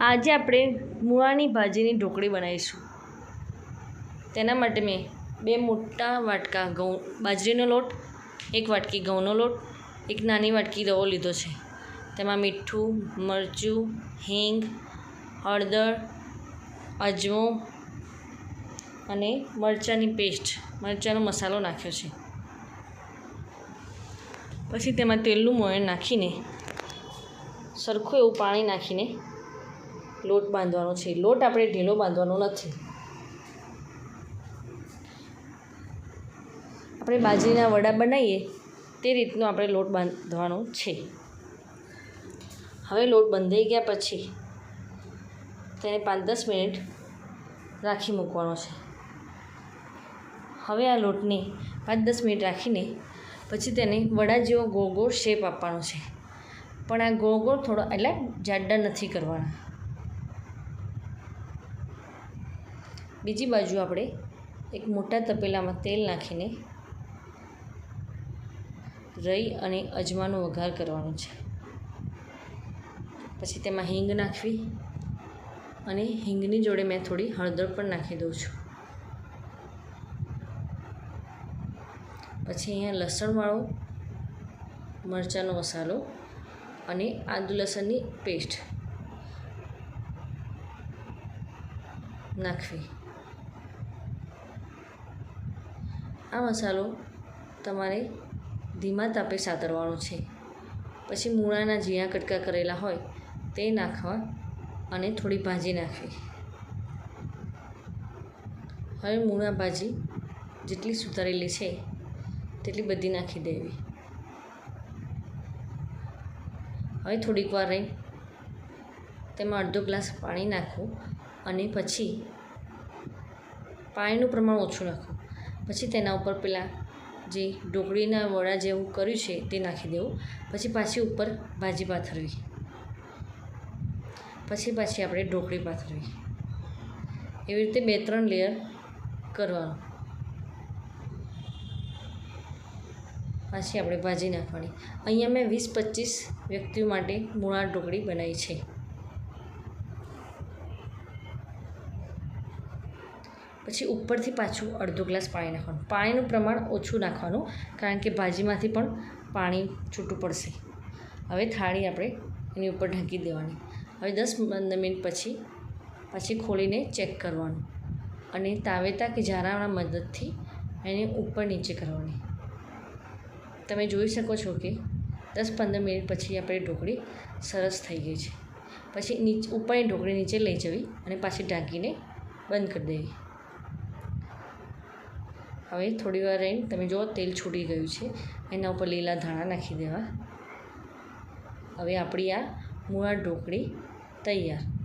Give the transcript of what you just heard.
આજે આપણે મૂળાની ભાજીની ઢોકળી બનાવીશું. તેના માટે મેં બે મોટા વાટકા ઘઉં, બાજરીનો લોટ, એક વાટકી ઘઉંનો લોટ, એક નાની વાટકી રવો લીધો છે. તેમાં મીઠું, મરચું, હિંગ, હળદર, અજમો અને મરચાંની પેસ્ટ, મરચાંનો મસાલો નાખ્યો છે. પછી તેમાં તેલનું મોયણ નાખીને સરખું એવું પાણી નાખીને લોટ બાંધવાનો છે. લોટ આપણે ઢીલો બાંધવાનો નથી. આપણે બાજરીના વડા બનાવીએ તે રીતનો આપણે લોટ બાંધવાનો છે. હવે લોટ બંધાઈ ગયા પછી તેને પાંચ દસ મિનિટ રાખી મૂકવાનો છે. હવે આ લોટને પાંચ દસ મિનિટ રાખીને પછી તેને વડા જેવો ગોળ ગોળ શેપ આપવાનો છે. પણ આ ગોળ ગોળ થોડો એટલે જાડા નથી કરવાના. બીજી બાજુ આપણે એક મોટા તપેલામાં તેલ નાખીને રઈ અને અજમાનો વઘાર કરવાનો છે. પછી તેમાં હિંગ નાખવી અને હિંગની જોડે મેં થોડી હળદર પણ નાખી દઉં છું. પછી અહીંયા લસણવાળો મરચાંનો મસાલો અને આદુ લસણની પેસ્ટ નાખવી. આ મસાલો તમારે ધીમા તાપે સાતરવાનો છે. પછી મૂળાના ઝીણા કટકા કરેલા હોય તે નાખવા અને થોડી ભાજી નાખવી. હવે મૂળા ભાજી જેટલી સુધારેલી છે તેટલી બધી નાખી દેવી. હવે થોડીક વાર રહી તેમાં અડધો ગ્લાસ પાણી નાખો અને પછી પાણીનું પ્રમાણ ઓછું નાખવું પછી તેના ઉપર પેલા જે ઢોકળીના વડા જેવું કર્યું છે તે નાખી દેવું. પછી પાછી ઉપર ભાજી પાથરવી. પછી પાછી આપણે ઢોકળી પાથરવી. એવી રીતે બે ત્રણ લેયર કરવાનું. પાછી આપણે ભાજી નાખવાની. અહીંયા મેં વીસ પચીસ વ્યક્તિઓ માટે મૂળા ઢોકળી બનાવી છે. પછી ઉપરથી પાછું અડધો ગ્લાસ પાણી નાખવાનું. પાણીનું પ્રમાણ ઓછું નાખવાનું, કારણ કે ભાજીમાંથી પણ પાણી છૂટું પડશે. હવે થાળી આપણે એની ઉપર ઢાંકી દેવાની. હવે દસ પંદર મિનિટ પછી, પાછી ખોલીને ચેક કરવાનું. અને તાવેતા કે ઝારાના મદદથી એને ઉપર નીચે કરવાની. તમે જોઈ શકો છો કે દસ પંદર મિનિટ પછી આપણી ઢોકળી સરસ થઈ ગઈ છે. પછી નીચે, ઉપરની ઢોકળી નીચે લઈ જવી અને પાછી ઢાંકીને બંધ કરી દેવી. હવે થોડી વાર રહીને તમે જુઓ, તેલ છૂટી ગયું છે. એના ઉપર લીલા ધાણા નાખી દેવા. હવે આપણી આ મૂળા ઢોકળી તૈયાર.